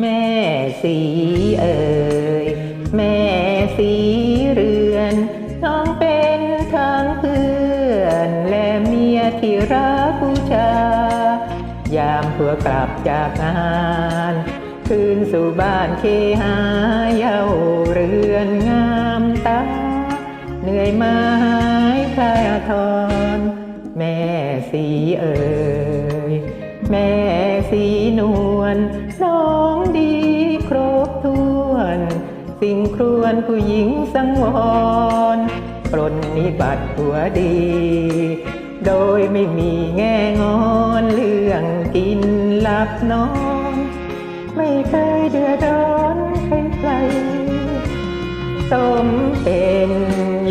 แม่สีเอ่ยแม่สีเรือนน้องเป็นทั้งเพื่อนและเมียที่รักบูชายามผัวกลับจากงานคืนสู่บ้านเคหาเย้าเรือนงามตาเหนื่อยมาหายคลายทรแม่สีเอ่ย น้องดีครบถ้วน สิ่งครวนผู้หญิงสังวรปรนนิบัติหัวดี โดยไม่มีแง่งอนเรื่องกินหลับนอน ไม่เคยเดือดร้อนใครใครสมเป็น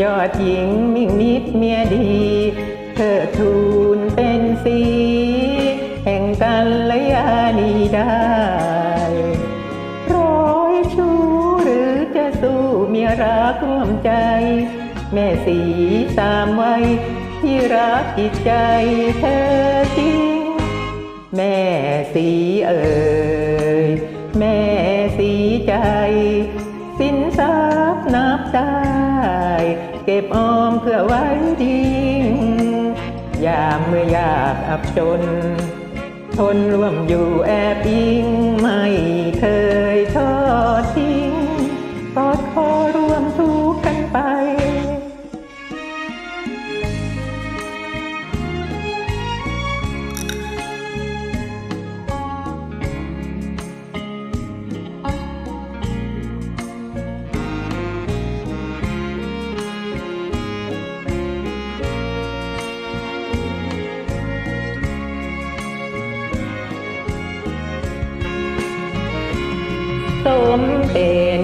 ยอดหญิงมิ่งมิตรเมียดีเธอทูลเป็นสี แห่งกันและยานีได้ รักร่วมใจ แม่สีสามไว้ที่รักจิตใจเธอจริง แม่สีเอ่ยแม่สีใจ สินทรัพย์นับได้เก็บออมเพื่อไว้ดิ้งยามเมื่อยากอับจน ทนร่วมอยู่แอบอิงไม่เคยทอด สมเป็น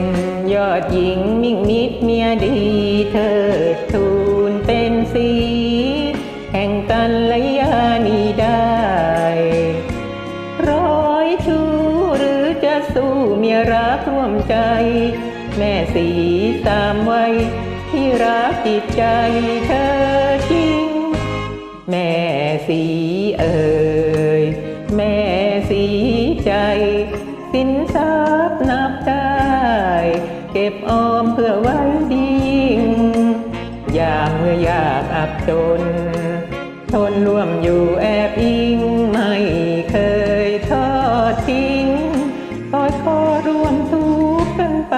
ยอดหญิงมิ่งมิตรเมียดีเธอทูลเป็นสีแห่งกันละยานีได้ ร้อยชูหรือจะสู้เมียรักร่วมใจ แม่สีสามไว้ที่รักจิตใจเธอจริง แม่สีเอ่ยแม่สีใจ สิน ก็บออมเพื่อไว้ดิ้งยากเมื่อยากอับจน ทนร่วมอยู่แอบอิง ไม่เคยทอดทิ้งคอยขอรวมทุกข์กันไป